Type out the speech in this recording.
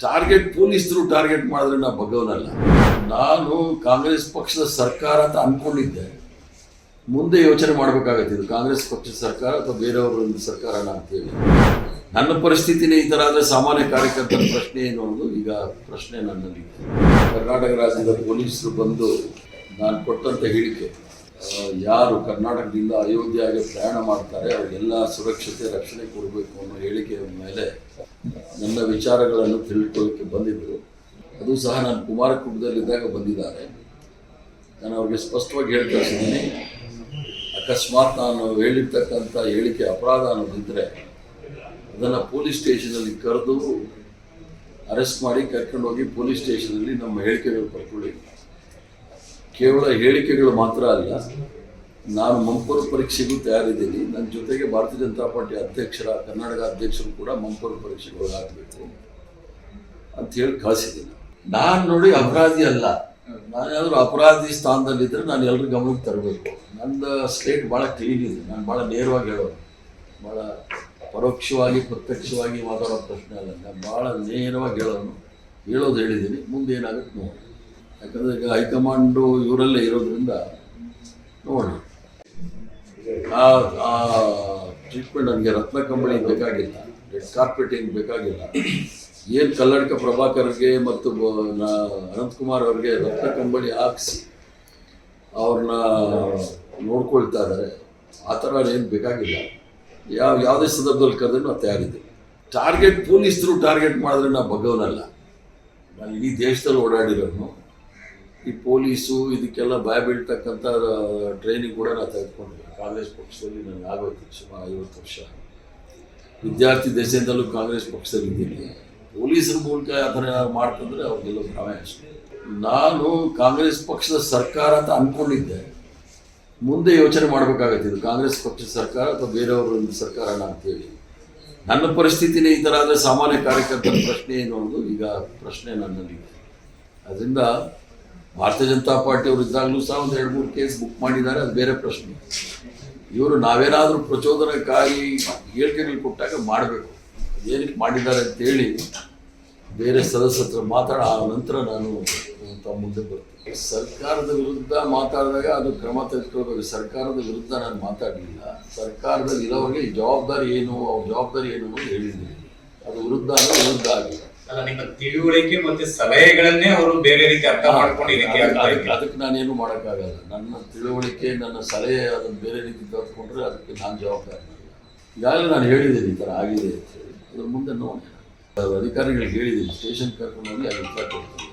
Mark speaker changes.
Speaker 1: Target ಪೊಲೀಸರು target ಮಾಡಿದ್ರೆ ನಾ ಬಗ್ಗವನಲ್ಲ ನಾನು ಕಾಂಗ್ರೆಸ್ ಪಕ್ಷದ ಸರ್ಕಾರ ಅಂತ ಅಂದ್ಕೊಂಡಿದ್ದೆ ಮುಂದೆ ಯೋಚನೆ ಮಾಡಬೇಕಾಗತ್ತೆ ಇದು ಕಾಂಗ್ರೆಸ್ ಪಕ್ಷದ ಸರ್ಕಾರ ಅಥವಾ ಬೇರೆಯವ್ರ ಒಂದು ಸರ್ಕಾರನ ಅಂತೇಳಿ ನನ್ನ ಪರಿಸ್ಥಿತಿನೇ ಈ ಥರ ಆದರೆ ಸಾಮಾನ್ಯ ಕಾರ್ಯಕರ್ತರ ಪ್ರಶ್ನೆ ಏನು ಅನ್ನೋದು ಈಗ ಪ್ರಶ್ನೆ ನನ್ನಲ್ಲಿ ಕರ್ನಾಟಕ ರಾಜ್ಯದ ಪೊಲೀಸರು ಬಂದು ನಾನು ಕೊಟ್ಟಂಥ ಹೇಳಿಕೆ. ಯಾರು ಕರ್ನಾಟಕದಿಂದ ಅಯೋಧ್ಯೆಗೆ ಪ್ರಯಾಣ ಮಾಡ್ತಾರೆ, ಅವರಿಗೆಲ್ಲ ಸುರಕ್ಷತೆ, ರಕ್ಷಣೆ ಕೊಡಬೇಕು ಅನ್ನೋ ಹೇಳಿಕೆಯ ಮೇಲೆ ನನ್ನ ವಿಚಾರಗಳನ್ನು ತಿಳ್ಕೊಳ್ಳೋಕ್ಕೆ ಬಂದಿದ್ದರು ಅದು ಸಹ ನಾನು ಕುಮಾರಕುಟದಲ್ಲಿದ್ದಾಗ ಬಂದಿದ್ದಾರೆ. ನಾನು ಅವ್ರಿಗೆ ಸ್ಪಷ್ಟವಾಗಿ ಹೇಳಿ ಕಳಿಸಿದ್ದೀನಿ ಅಕಸ್ಮಾತ್ ನಾನು ಹೇಳಿರ್ತಕ್ಕಂಥ ಹೇಳಿಕೆ ಅಪರಾಧ ಅನ್ನೋದಿದ್ದರೆ ಅದನ್ನು ಪೊಲೀಸ್ ಸ್ಟೇಷನಲ್ಲಿ ಕರೆದು ಅರೆಸ್ಟ್ ಮಾಡಿ ಕರ್ಕೊಂಡೋಗಿ ಪೊಲೀಸ್ ಸ್ಟೇಷನಲ್ಲಿ ನಮ್ಮ ಹೇಳಿಕೆಗಳು ಪಡ್ಕೊಳ್ಳಿ. ಕೇವಲ ಹೇಳಿಕೆಗಳು ಮಾತ್ರ ಅಲ್ಲ, ನಾನು ಮಂಪರು ಪರೀಕ್ಷೆಗೂ ತಯಾರಿದ್ದೀನಿ. ನನ್ನ ಜೊತೆಗೆ ಭಾರತೀಯ ಜನತಾ ಪಾರ್ಟಿ ಅಧ್ಯಕ್ಷರ, ಕರ್ನಾಟಕ ಅಧ್ಯಕ್ಷರು ಕೂಡ ಮಂಪರು ಪರೀಕ್ಷೆಗಳು ಆಗಬೇಕು ಅಂತ ಹೇಳಿ ಕಳಿಸಿದ್ದೀನಿ. ನಾನು ನೋಡಿ ಅಪರಾಧಿ ಅಲ್ಲ. ನಾನು ಯಾವ್ದಾದ್ರು ಅಪರಾಧಿ ಸ್ಥಾನದಲ್ಲಿದ್ದರೆ ನಾನು ಎಲ್ಲರೂ ಗಮನಕ್ಕೆ ತರಬೇಕು. ನನ್ನ ಸ್ಟೇಟ್ ಭಾಳ ಕ್ಲೀನ್ ಇದೆ. ನಾನು ಭಾಳ ನೇರವಾಗಿ ಹೇಳೋದು. ಭಾಳ ಪರೋಕ್ಷವಾಗಿ, ಪ್ರತ್ಯಕ್ಷವಾಗಿ ಮಾತಾಡೋ ಪ್ರಶ್ನೆ ಅಲ್ಲ. ನಾನು ಭಾಳ ನೇರವಾಗಿ ಹೇಳೋನು ಹೇಳೋದು ಹೇಳಿದ್ದೀನಿ. ಮುಂದೆ ಏನಾಗುತ್ತೆ ನೋಡಿ ಯಾಕಂದರೆ ಈಗ ಹೈಕಮಾಂಡು ಇವರಲ್ಲೇ ಇರೋದ್ರಿಂದ ನೋಡಿ. ಆ ಆ ಟ್ರೀಟ್ಮೆಂಟ್ ನನಗೆ ರತ್ನ ಕಂಬಳಿ ಬೇಕಾಗಿಲ್ಲ, ರೆಡ್ ಕಾರ್ಪೆಟ್ ಏನು ಬೇಕಾಗಿಲ್ಲ. ಏನು ಕಲ್ಲಡ್ಕ ಪ್ರಭಾಕರ್ಗೆ ಮತ್ತು ಅನಂತಕುಮಾರ್ ಅವ್ರಿಗೆ ರತ್ನ ಕಂಬಳಿ ಹಾಕಿಸಿ ಅವ್ರನ್ನ ನೋಡ್ಕೊಳ್ತಾ ಇದ್ದಾರೆ ಆ ಥರ ಏನು ಬೇಕಾಗಿಲ್ಲ. ಯಾವ, ಯಾವುದೇ ಸಂದರ್ಭದಲ್ಲಿ ಕರೆದ್ರೆ ನಾವು ಟಾರ್ಗೆಟ್ ಪೊಲೀಸರು ಟಾರ್ಗೆಟ್ ಮಾಡಿದ್ರೆ ನಾವು ಬಗ್ಗವನಲ್ಲ. ನಾನು ಇಡೀ ದೇಶದಲ್ಲಿ ಓಡಾಡಿರೋನು. ಈ ಪೊಲೀಸು ಇದಕ್ಕೆಲ್ಲ ಭಯ ಬೀಳ್ತಕ್ಕಂಥ ಟ್ರೈನಿಂಗ್ ಕೂಡ ನಾನು ತೆಗೆದುಕೊಂಡೆ ಕಾಂಗ್ರೆಸ್ ಪಕ್ಷದಲ್ಲಿ ನನಗೆ ಆಗೋಯ್ತು ಸುಮಾರು ಐವತ್ತು ವರ್ಷ. ವಿದ್ಯಾರ್ಥಿ ದೇಶದಿಂದಲೂ ಕಾಂಗ್ರೆಸ್ ಪಕ್ಷದಲ್ಲಿ ಇದ್ದೀನಿ. ಪೊಲೀಸರ ಮೂಲಕ ಆ ಥರ ಮಾಡ್ತಂದ್ರೆ ಅವ್ರಿಗೆಲ್ಲ ಭ್ರಮೆ ಅಷ್ಟೇ. ನಾನು ಕಾಂಗ್ರೆಸ್ ಪಕ್ಷದ ಸರ್ಕಾರ ಅಂತ ಅಂದ್ಕೊಂಡಿದ್ದೆ ಮುಂದೆ ಯೋಚನೆ ಮಾಡಬೇಕಾಗತ್ತೆ ಇದು ಕಾಂಗ್ರೆಸ್ ಪಕ್ಷದ ಸರ್ಕಾರ ಅಥವಾ ಬೇರೆಯವ್ರ ಸರ್ಕಾರನ ಅಂತೇಳಿ. ನನ್ನ ಪರಿಸ್ಥಿತಿನೇ ಈ ಥರ ಆದರೆ ಸಾಮಾನ್ಯ ಕಾರ್ಯಕರ್ತರ ಪ್ರಶ್ನೆ ಏನು ಅನ್ನೋದು ಈಗ ಪ್ರಶ್ನೆ ನನ್ನಲ್ಲಿ ಅದರಿಂದ ಭಾರತೀಯ ಜನತಾ ಪಾರ್ಟಿಯವರು ಇದ್ದಾಗಲೂ ಸಹ ಒಂದು ಎರಡು ಮೂರು ಕೇಸ್ ಬುಕ್ ಮಾಡಿದ್ದಾರೆ, ಅದು ಬೇರೆ ಪ್ರಶ್ನೆ. ಇವರು ನಾವೇನಾದರೂ ಪ್ರಚೋದನಕಾರಿ ಹೇಳಿಕೆಗಳು ಕೊಟ್ಟಾಗ ಮಾಡಬೇಕು. ಏನಕ್ಕೆ ಮಾಡಿದ್ದಾರೆ ಅಂತೇಳಿ ಬೇರೆ ಸದಸ್ಯತ್ರ ಮಾತಾಡ, ಆ ನಂತರ ನಾನು ತಮ್ಮ ಮುಂದೆ ಬರ್ತೀನಿ. ಸರ್ಕಾರದ ವಿರುದ್ಧ ಮಾತಾಡಿದಾಗ ಅದು ಕ್ರಮ ತೆಗೆದುಕೊಳ್ಬೇಕು ಸರ್ಕಾರದ ವಿರುದ್ಧ ನಾನು ಮಾತಾಡಲಿಲ್ಲ. ಸರ್ಕಾರದಲ್ಲಿ ಇರೋರಿಗೆ ಜವಾಬ್ದಾರಿ ಏನು, ಅವ್ರ ಜವಾಬ್ದಾರಿ ಏನು ಅಂತ ಹೇಳಿದ್ದೀನಿ. ಅದು ವಿರುದ್ಧ ಅಂದರೆ ವಿರುದ್ಧ ಆಗಿಲ್ಲ
Speaker 2: ಅಲ್ಲ ನಿಮ್ಮ ತಿಳುವಳಿಕೆ ಮತ್ತೆ ಸಲಹೆಗಳನ್ನೇ ಅವರು ಬೇರೆ ರೀತಿ ಅರ್ಥ ಮಾಡ್ಕೊಂಡು ಈ ರೀತಿ ಆಗ್ತಾ
Speaker 1: ಅದಕ್ಕೆ ಅದಕ್ಕೆ ನಾನೇನು ಮಾಡೋಕ್ಕಾಗಲ್ಲ. ನನ್ನ ತಿಳುವಳಿಕೆ ನನ್ನ ಸಲಹೆ ಅದನ್ನು ಬೇರೆ ರೀತಿ ತೆಗೆದುಕೊಂಡ್ರೆ ಅದಕ್ಕೆ ನಾನು ಜವಾಬ್ದಾರಿ ಈಗಾಗಲೇ ನಾನು ಹೇಳಿದ್ದೀನಿ ಈ ಥರ ಆಗಿದೆ ಅಂತ ಹೇಳಿ. ಅದ್ರ ಮುಂದೆ ನೋಡಿ ಅಧಿಕಾರಿಗಳಿಗೆ ಹೇಳಿದ್ದೀನಿ ಸ್ಟೇಷನ್ ಕರ್ಕೊಂಡು ಹೋಗಿ ಅಲ್ಲಿ ಉತ್ತರ ಕೊಡ್ತೀನಿ.